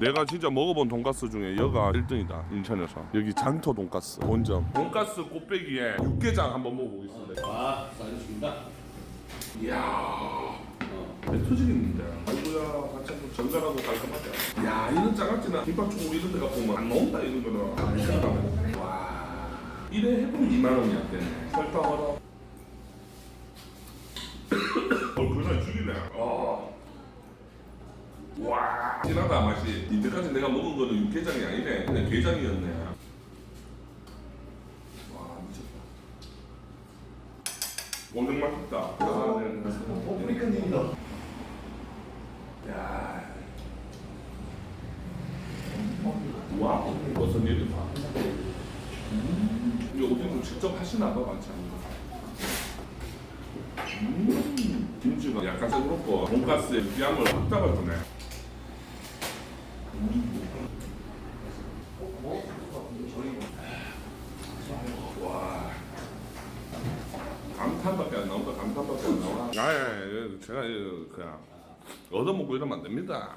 내가 진짜 먹어본 돈가스 중에 여가 1등이다 인천에서. 여기 장터 돈가스 본점. 돈가스 꽃배기에 육개장 한번 먹어보겠습니다. 아, 알겠습니다. 이야. 배 터지겠는데. 아이고야 같이 한번 전달하고 깔끔하게 야 이런 장아찌나 김밥 초고 이런 데 가 보면 안 나온다 이런 거는. 아, 미쳤다. 와. 이래 해보면 2만 원이 안 되네. 설탕하라 어 그날 죽이네 아. 와 진하다 맛이 이때까지 내가 먹은 거는 육개장이 아니네 그냥 게장이었네 와 미쳤다 오늘 맛있다 아, 네. 프리칸님이다. 야. 와, 버섯 얘를 봐. 음. 이거 어디서 직접 하시나 봐, 반찬. 음, 김치가 약간 새그럽고 돈가스의 느끼함을 확 잡아주네. 와. 감탄밖에 안 나온다, 감탄밖에 안 나와. 아, 예, 예, 제가 예, 그냥 얻어먹고 이러면 안 됩니다.